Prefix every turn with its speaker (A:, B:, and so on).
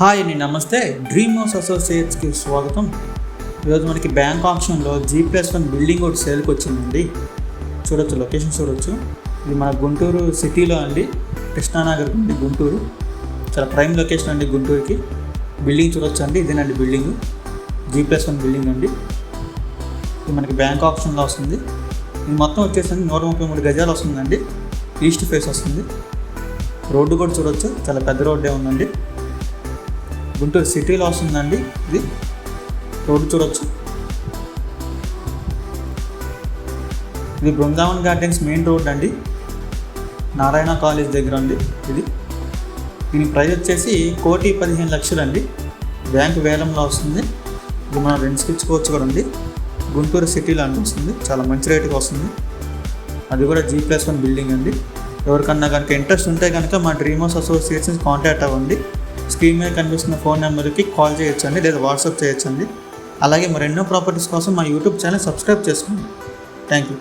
A: Hi అండి నమస్తే. Dream house అసోసియేట్స్కి స్వాగతం. ఈరోజు మనకి బ్యాంక్ ఆప్షన్లో జీ ప్లస్ వన్ బిల్డింగ్ ఒకటి సేల్కి వచ్చిందండి. చూడొచ్చు లొకేషన్ చూడొచ్చు. ఇది మన గుంటూరు సిటీలో అండి. కృష్ణానగర్ అండి గుంటూరు. చాలా ప్రైమ్ లొకేషన్ అండి గుంటూరుకి. బిల్డింగ్ చూడొచ్చు అండి ఇదేనండి building. G plus one building అండి. ఇది మనకి బ్యాంక్ ఆప్షన్లో వస్తుంది. ఇది మొత్తం వచ్చేసరికి నూట ముప్పై మూడు గజాలు వస్తుందండి. ఈస్ట్ ఫేస్ వస్తుంది. రోడ్డు కూడా చూడొచ్చు. చాలా పెద్ద రోడ్డే ఉందండి. గుంటూరు సిటీలో వస్తుందండి ఇది. రోడ్డు చూడొచ్చు. ఇది బృందావన్ గార్డెన్స్ మెయిన్ రోడ్ అండి. నారాయణ కాలేజ్ దగ్గర అండి ఇది. దీని ప్రైస్ వచ్చేసి కోటి పదిహేను లక్షలు అండి బ్యాంక్ వేలంలో వస్తుంది. ఇది మనం రెంట్స్కి ఇచ్చుకోవచ్చు కూడా ఉంది గుంటూరు సిటీలో అండి వస్తుంది. చాలా మంచి రేటుకి వస్తుంది. అది కూడా జీ ప్లస్ వన్ బిల్డింగ్ అండి. ఎవరికన్నా కనుక ఇంట్రెస్ట్ ఉంటే కనుక మా డ్రీమ్ హౌస్ అసోసియేషన్స్ కాంటాక్ట్ అవ్వండి. స్క్రీన్ మీద కనిపిస్తున్న ఫోన్ నెంబర్కి కాల్ చేయొచ్చండి లేదా వాట్సాప్ చేయొచ్చండి. అలాగే మరెన్నో ప్రాపర్టీస్ కోసం మా యూట్యూబ్ ఛానల్ సబ్స్క్రైబ్ చేసుకోండి. Thank you